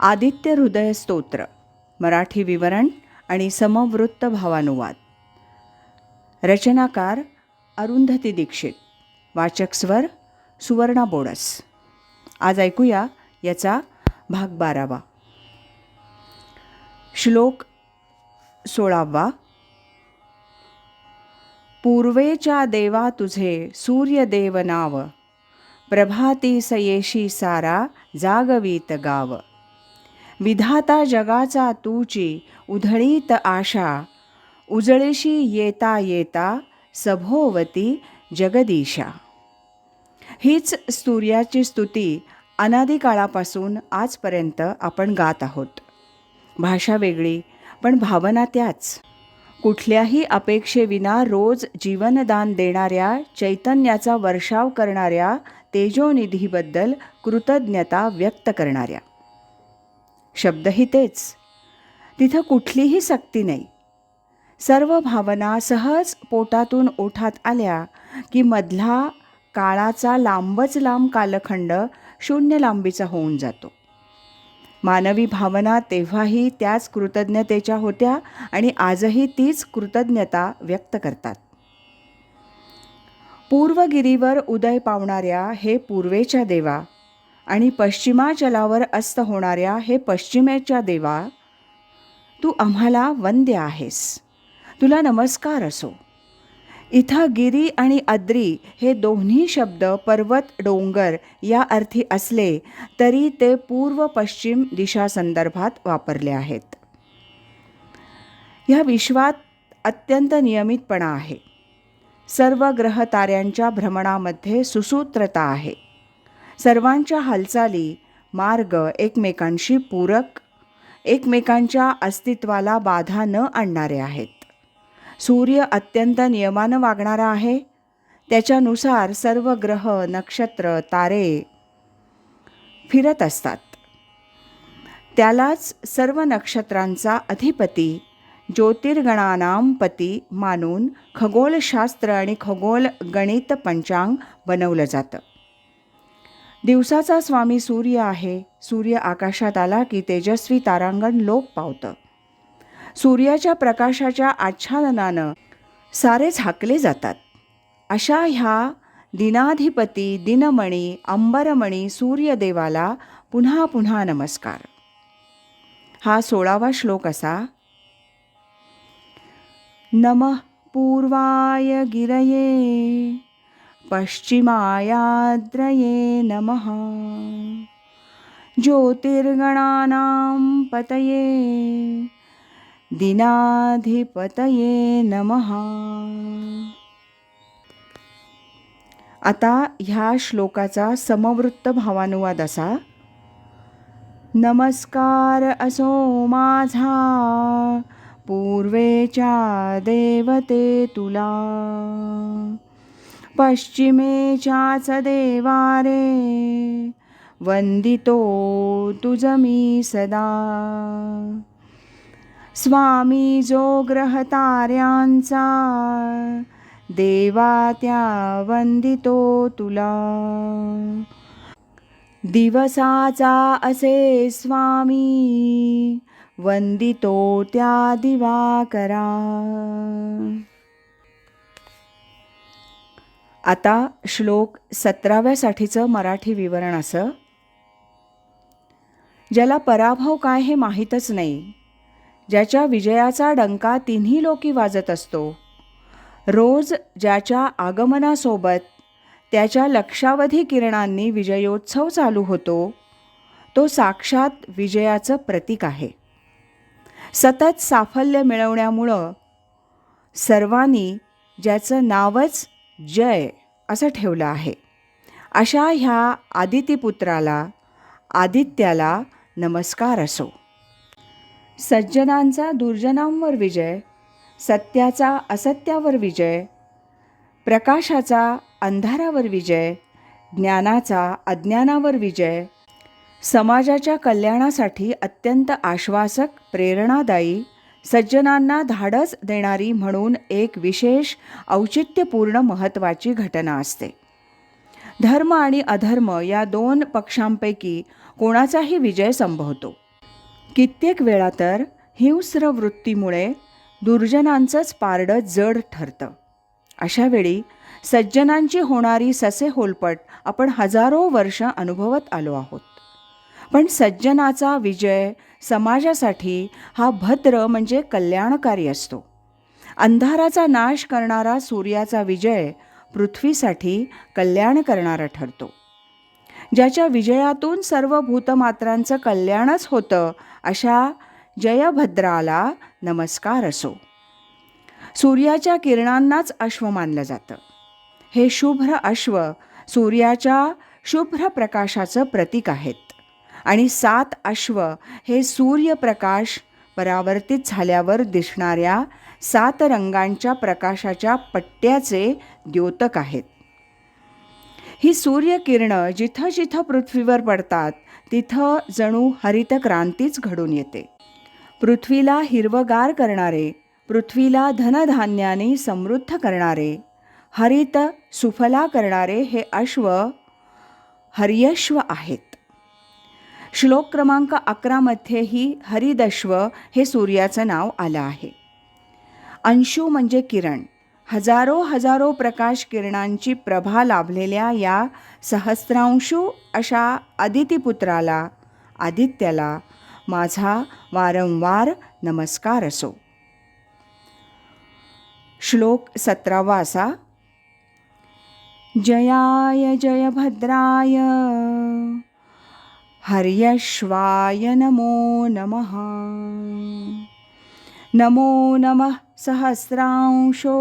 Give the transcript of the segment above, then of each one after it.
आदित्य हृदय स्तोत्र मराठी विवरण आणि समवृत्त भावानुवाद. रचनाकार अरुंधती दीक्षित वाचक स्वर सुवर्णा बोडस. आज ऐकूया याचा भाग बारावा. श्लोक सोळावा. पूर्वेच्या देवा तुझे सूर्यदेव नाव प्रभाती सयेशी सारा जागवीत गाव. विधाता जगाचा तूची उधळीत आशा. उजळीशी येता येता सभोवती जगदीशा. हीच सूर्याची स्तुती अनादिकाळापासून आजपर्यंत आपण गात आहोत. भाषा वेगळी पण भावना त्याच. कुठल्याही अपेक्षेविना रोज जीवनदान देणाऱ्या चैतन्याचा वर्षाव करणाऱ्या तेजोनिधीबद्दल कृतज्ञता व्यक्त करणाऱ्या. शब्दही तेच. तिथं कुठलीही सक्ती नाही. सर्व भावना सहज पोटातून ओठात आल्या की मधला काळाचा लांबच लांब कालखंड शून्य लांबीचा होऊन जातो. मानवी भावना तेव्हाही त्याच कृतज्ञतेच्या होत्या आणि आजही तीच कृतज्ञता व्यक्त करतात. पूर्वगिरीवर उदय पावणाऱ्या हे पूर्वेच्या देवा आणि पश्चिमाचलावर अस्त होणाऱ्या हे पश्चिमेच्या देवा तू आम्हाला वंद्य आहेस. तुला नमस्कार असो. इथं गिरी आणि अद्री हे दोन्ही शब्द पर्वत डोंगर या अर्थी असले तरी ते पूर्व पश्चिम दिशा संदर्भात वापरले आहेत. ह्या विश्वात अत्यंत नियमितपणा आहे. सर्व ग्रह ताऱ्यांच्या भ्रमणामध्ये सुसूत्रता आहे. सर्वांच्या हालचाली मार्ग एकमेकांशी पूरक एकमेकांच्या अस्तित्वाला बाधा न आणणारे आहेत. सूर्य अत्यंत नियमानं वागणारा आहे. त्याच्यानुसार सर्व ग्रह नक्षत्र तारे फिरत असतात. त्यालाच सर्व नक्षत्रांचा अधिपती ज्योतिर्गणानाम पती मानून खगोलशास्त्र आणि खगोल गणित पंचांग बनवलं जातं. दिवसाचा स्वामी सूर्य आहे. सूर्य आकाशात आला की तेजस्वी तारांगण लोप पावतं. सूर्याच्या प्रकाशाच्या आच्छादनानं सारे झाकले जातात. अशा ह्या दिनाधिपती दिनमणी अंबरमणी सूर्यदेवाला पुन्हा पुन्हा नमस्कार. हा सोळावा श्लोक असा. नमः पूर्वाय गिरये. पश्चिमायाद्रये नमः। ज्योतिर्गणानां पतये दिनाधिपतये नमः। आता ह्या श्लोकाचा समवृत्त भावानुवाद असा नमस्कार असो माझा पूर्वेच्या देवते तुला। पश्चिमेच्याच देवारे वंदितो तुझ मी सदा. स्वामी जो ग्रह ताऱ्यांचा देवा त्या वंदितो तुला. दिवसाचा असे स्वामी वंदितो त्या दिवाकरा. आता श्लोक सतराव्यासाठीचं मराठी विवरण असं. ज्याला पराभव काय हे माहीतच नाही. ज्याच्या विजयाचा डंका तिन्ही लोकी वाजत असतो. रोज ज्याच्या आगमनासोबत त्याच्या लक्षावधी किरणांनी विजयोत्सव चालू होतो तो साक्षात विजयाचं प्रतीक आहे. सतत साफल्य मिळवण्यामुळं सर्वांनी ज्याचं नावच जय असं ठेवलं आहे. अशा ह्या आदितीपुत्राला आदित्याला नमस्कार असो. सज्जनांचा दुर्जनांवर विजय सत्याचा असत्यावर विजय प्रकाशाचा अंधारावर विजय ज्ञानाचा अज्ञानावर विजय समाजाच्या कल्याणासाठी अत्यंत आश्वासक प्रेरणादायी सज्जनांना धाडस देणारी म्हणून एक विशेष औचित्यपूर्ण महत्त्वाची घटना असते. धर्म आणि अधर्म या दोन पक्षांपैकी कोणाचाही विजय संभवतो. कित्येक वेळा तर हिंस्र वृत्तीमुळे दुर्जनांचंच पारडं जड ठरतं. अशावेळी सज्जनांची होणारी ससे होलपट आपण हजारो वर्ष अनुभवत आलो आहोत. पण सज्जनाचा विजय समाजासाठी हा भद्र म्हणजे कल्याणकारी असतो. अंधाराचा नाश करणारा सूर्याचा विजय पृथ्वीसाठी कल्याण करणारा ठरतो. ज्याच्या विजयातून सर्व भूतमात्रांचं कल्याणच होतं अशा जयभद्राला नमस्कार असो. सूर्याच्या किरणांनाच अश्व मानलं जातं. हे शुभ्र अश्व सूर्याच्या शुभ्र प्रकाशाचं प्रतीक आहेत. आणि सात अश्व हे सूर्यप्रकाश परावर्तित झाल्यावर दिसणाऱ्या सात रंगांच्या प्रकाशाच्या पट्ट्याचे द्योतक आहेत. ही सूर्यकिरणं जिथं जिथं पृथ्वीवर पडतात तिथं जणू हरित क्रांतीच घडून येते. पृथ्वीला हिरवगार करणारे पृथ्वीला धनधान्याने समृद्ध करणारे हरित सुफला करणारे हे अश्व हर्यश्व आहेत. श्लोक क्रमांक अकरामध्येही हरिदश्व हे सूर्याचं नाव आलं आहे. अंशू म्हणजे किरण. हजारो हजारो प्रकाश किरणांची प्रभा लाभलेल्या या सहस्रांशू अशा आदितीपुत्राला आदित्याला माझा वारंवार नमस्कार असो. श्लोक सतरावा असा जयाय जयभद्राय. हर्यश्वाय नमो नमः। नमो नमः सहस्रांशो।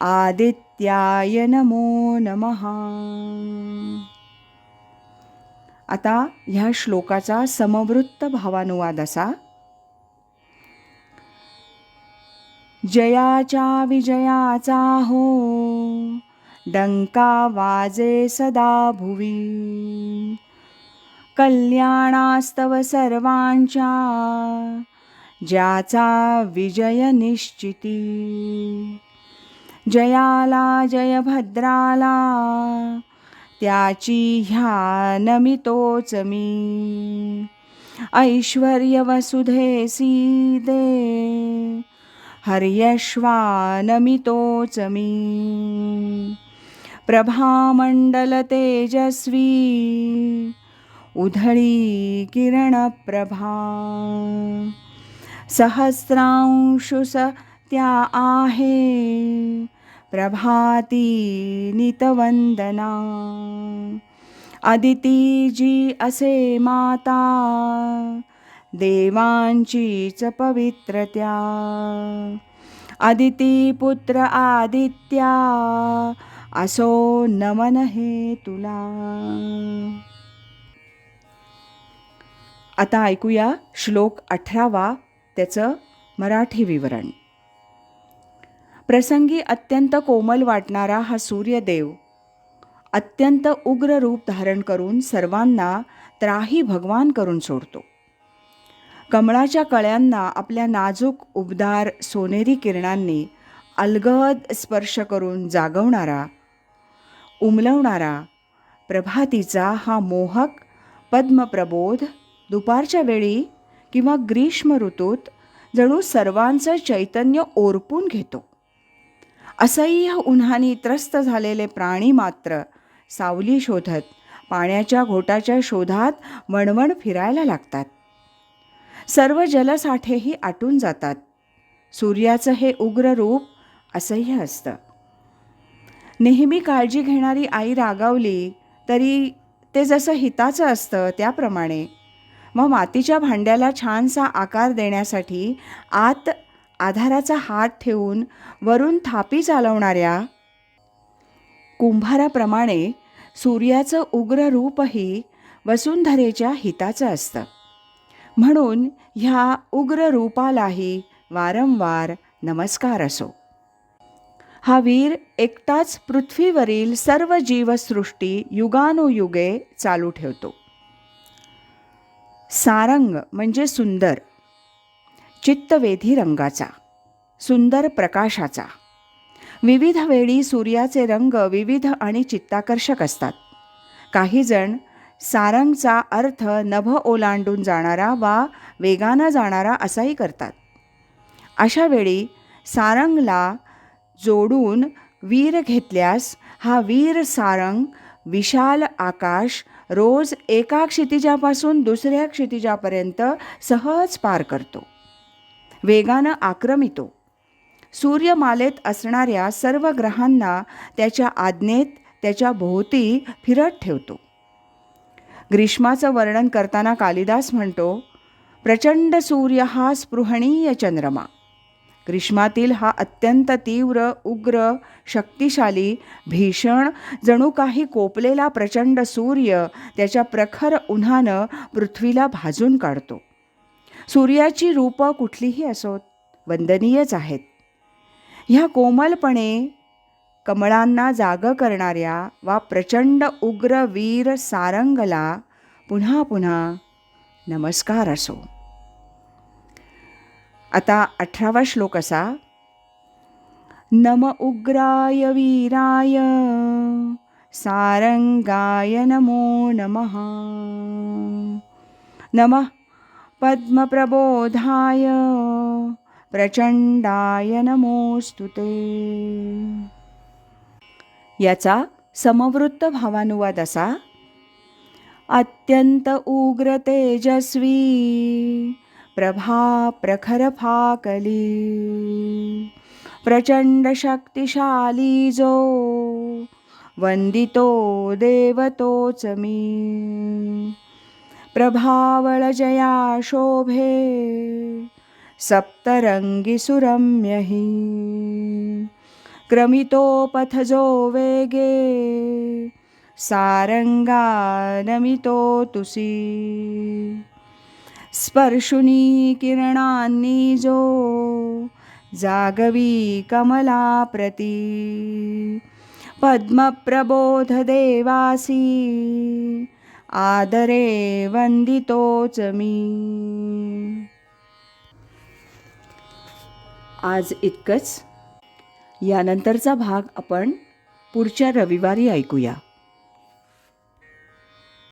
आदित्याय नमो नमः। आता ह्या श्लोकाचा समवृत्त भावानुवाद असा. जयाच्या विजयाचा हो डंका वाजे सदा भुवी। कल्याणास्तव सर्वांच्या ज्याचा विजय निश्चिती. जयाला जयभद्राला त्याची ह्या नमितोच मी. ऐश्वर्य वसुधेसी दे हर्यश्वा नमितोच मी. प्रभामंडल तेजस्वी उधळी किरणप्रभा। सहस्रांशुस त्या आहे प्रभाती नितवंदना। अदिती जी असे माता देवांचीच पवित्रत्या। अदिती पुत्र आदित्या असो नमन हे तुला। आता ऐकूया श्लोक अठरावा त्याचं मराठी विवरण. प्रसंगी अत्यंत कोमल वाटणारा हा सूर्यदेव अत्यंत उग्र रूप धारण करून सर्वांना त्राही भगवान करून सोडतो. कमळाच्या कळ्यांना आपल्या नाजूक उबदार सोनेरी किरणांनी अलगद स्पर्श करून जागवणारा उमलवणारा प्रभातीचा हा मोहक पद्मप्रबोध दुपारच्या वेळी किंवा ग्रीष्म ऋतूत जणू सर्वांचं चैतन्य ओरपून घेतो. असह्य उन्हाने त्रस्त झालेले प्राणी मात्र सावली शोधत पाण्याच्या घोटाच्या शोधात वणवण फिरायला लागतात. सर्व जलसाठेही आटून जातात. सूर्याचं हे उग्र रूप असह्य असतं. नेहमी काळजी घेणारी आई रागावली तरी ते जसं हिताचं असतं त्याप्रमाणे मग मातीच्या भांड्याला छानसा आकार देण्यासाठी आत आधाराचा हात ठेवून वरून थापी चालवणाऱ्या कुंभाराप्रमाणे सूर्याचं उग्र रूपही वसुंधरेच्या हिताचं असतं. म्हणून ह्या उग्र रूपालाही वारंवार नमस्कार असो. हा वीर एकटाच पृथ्वीवरील सर्व जीवसृष्टी युगानुयुगे चालू ठेवतो. सारंग म्हणजे सुंदर. चित्तवेधी रंगाचा सुंदर प्रकाशाचा. विविध वेळी सूर्याचे रंग विविध आणि चित्ताकर्षक असतात. काहीजण सारंगचा अर्थ नभ ओलांडून जाणारा वा वेगानं जाणारा असाही करतात. अशा वेळी सारंगला जोडून वीर घेतल्यास हा वीर सारंग विशाल आकाश रोज एका क्षितिजापासून दुसऱ्या क्षितिजापर्यंत सहज पार करतो. वेगानं आक्रमितो. सूर्यमालेत असणाऱ्या सर्व ग्रहांना त्याच्या आज्ञेत त्याच्या भोवती फिरत ठेवतो. ग्रीष्माचं वर्णन करताना कालिदास म्हणतो प्रचंड सूर्य हा स्पृहणीय चंद्रमा. ग्रीष्मातील हा अत्यंत तीव्र उग्र शक्तिशाली भीषण जणू काही कोपलेला प्रचंड सूर्य त्याच्या प्रखर उन्हानं पृथ्वीला भाजून काढतो. सूर्याची रूपं कुठलीही असोत वंदनीयच आहेत. ह्या कोमलपणे कमळांना जाग करणाऱ्या वा प्रचंड उग्र वीर सारंगला पुन्हा पुन्हा नमस्कार असो. आता अठरावा श्लोक असा. नम उग्राय वीराय सारंगाय नमो नमः. नमः पद्मप्रबोधाय प्रचंडाय नमोस्तु ते. याचा समवृत्त भावानुवाद असा. अत्यंत उग्र तेजस्वी प्रभा प्रखर फाकली. प्रचंड शक्तिशाली जो वंदितो देवतोच मी. प्रभावळ जया शोभे सप्तरंगी सुरम्य हि क्रमितोपथजो वेगे सारंगा नमितो तुसी. स्पर्शुनी किरणांनी जो जागवी कमलाप्रती। पद्मप्रबोध देवासी आदरे वंदितोच मी। आज इतकंच. यानंतरचा भाग आपण पुढच्या रविवारी ऐकूया.